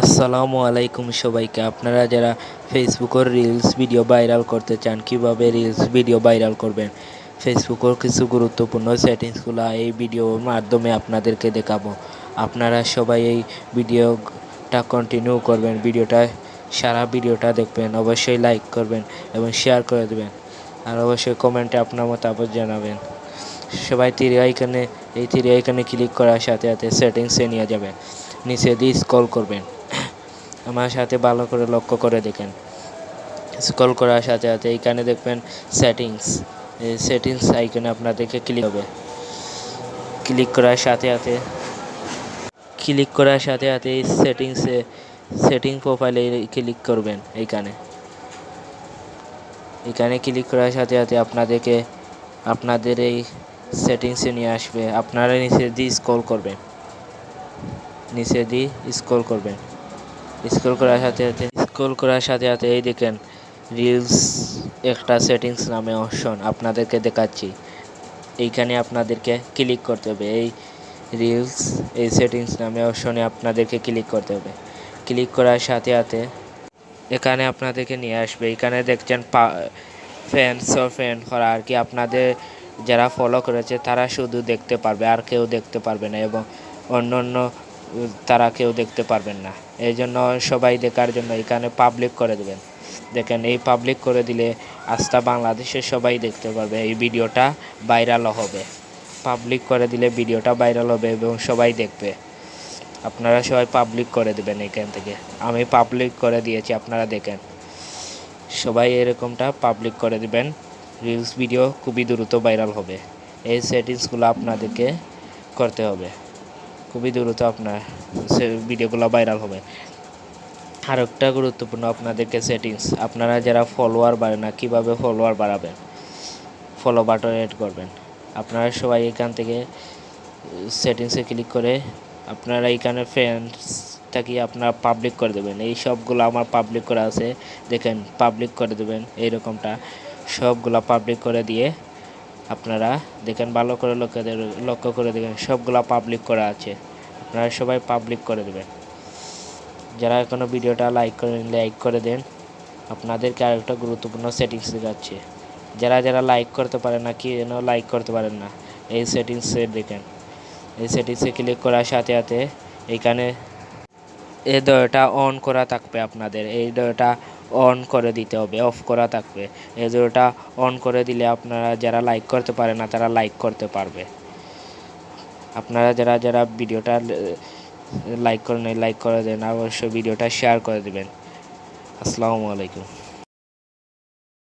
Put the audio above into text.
আসসালামু আলাইকুম সবাইকে। আপনারা যারা ফেসবুকের রিলস ভিডিও ভাইরাল করতে চান, কীভাবে রিলস ভিডিও ভাইরাল করবেন? ফেসবুকের কিছু গুরুত্বপূর্ণ সেটিংসগুলো এই ভিডিওর মাধ্যমে আপনাদেরকে দেখাবো। আপনারা সবাই এই ভিডিওটা কন্টিনিউ করবেন ভিডিওটা সারা ভিডিওটা দেখবেন। অবশ্যই লাইক করবেন এবং শেয়ার করে দেবেন। আর অবশ্যই কমেন্টে আপনার মতামত জানাবেন। সবাই তীর আইকনে এই তীর আইকনে ক্লিক করার সাথে সাথে সেটিংসে নিয়ে যাবেন। নিচে দিয়ে স্ক্রল করবেন। আমার সাথে ভালো করে লক্ষ্য করে দেখেন। স্ক্রল করার সাথে সাথে এইখানে দেখবেন সেটিংস সেটিংস আইকনে আপনাদেরকে ক্লিক হবে। ক্লিক করার সাথে সাথে ক্লিক করার সাথে সাথে এই সেটিংসে সেটিং প্রোফাইলে ক্লিক করবেন এইখানে এখানে ক্লিক করার সাথে সাথে আপনাদেরকে, আপনাদের এই সেটিংসে নিয়ে আসবে। আপনারা নিচে দিয়ে স্ক্রল করবেন। নিচে দিয়ে স্ক্রল করবেন। স্ক্রল করার সাথে সাথে স্ক্রল করার সাথে সাথে এই দেখেন রিলস একটা সেটিংস নামে অপশন আপনাদেরকে দেখাচ্ছি। এইখানে আপনাদেরকে ক্লিক করতে হবে। এই রিলস এই সেটিংস নামে অপশনে আপনাদেরকে ক্লিক করতে হবে। ক্লিক করার সাথে সাথে এখানে আপনাদেরকে নিয়ে আসবে। এখানে দেখছেন পা ফ্যান্স ও ফ্রেন্ড করা আর কি আপনাদের যারা ফলো করেছে তারা শুধু দেখতে পারবে, আর কেউ দেখতে পারবে না এবং অন্য অন্য তারা কেউ দেখতে পারবেন না। এই জন্য সবাই দেখার জন্য এখানে পাবলিক করে দেবেন। দেখেন, এই পাবলিক করে দিলে আস্থা বাংলাদেশের সবাই দেখতে পারবে, এই ভিডিওটা ভাইরালও হবে। পাবলিক করে দিলে ভিডিওটা ভাইরাল হবে এবং সবাই দেখবে। আপনারা সবাই পাবলিক করে দেবেন এখান থেকে। আমি পাবলিক করে দিয়েছি, আপনারা দেখেন। সবাই এরকমটা পাবলিক করে দেবেন। রিলস ভিডিও খুবই দ্রুত ভাইরাল হবে। এই সেটিংসগুলো আপনাদেরকে করতে হবে। খুবই দ্রুত আপনার ভিডিওগুলো ভাইরাল হবে। আর একটা গুরুত্বপূর্ণ আপনাদেরকে সেটিংস আপনারা যারা ফলোয়ার বাড়ে না, কীভাবে ফলোয়ার বাড়াবেন? ফলো বাটন এড করবেন। আপনারা সবাই এখান থেকে সেটিংসে ক্লিক করে আপনারা এখানে ফ্রেন্ডস থাকি আপনারা পাবলিক করে দেবেন। এই সবগুলো আমার পাবলিক করা আছে। দেখেন পাবলিক করে দেবেন, এইরকমটা। সবগুলো পাবলিক করে দিয়ে আপনারা দেখেন, ভালো করে লক্ষ্য লক্ষ্য করে দেখেন, সবগুলা পাবলিক করা আছে। আপনারা সবাই পাবলিক করে দেবেন। যারা এখনও ভিডিওটা লাইক করেন লাইক করে দেন, আপনাদেরকে আরেকটা গুরুত্বপূর্ণ সেটিংস দেখাচ্ছে। যারা যারা লাইক করতে পারেন না কি যেন লাইক করতে পারেন না? এই সেটিংসে দেখেন। এই সেটিংসে ক্লিক করার সাথে সাথে এইখানে এই দয়টা অন করা থাকবে আপনাদের। এই দয়টা অন করে দিতে হবে অফ করা থাকবে। এই দয়টা অন করে দিলে আপনারা যারা লাইক করতে পারে না, তারা লাইক করতে পারবে। আপনারা যারা যারা ভিডিওটা লাইক করেন লাইক করে দেন অবশ্যই ভিডিওটা শেয়ার করে দেবেন। আসসালামু আলাইকুম।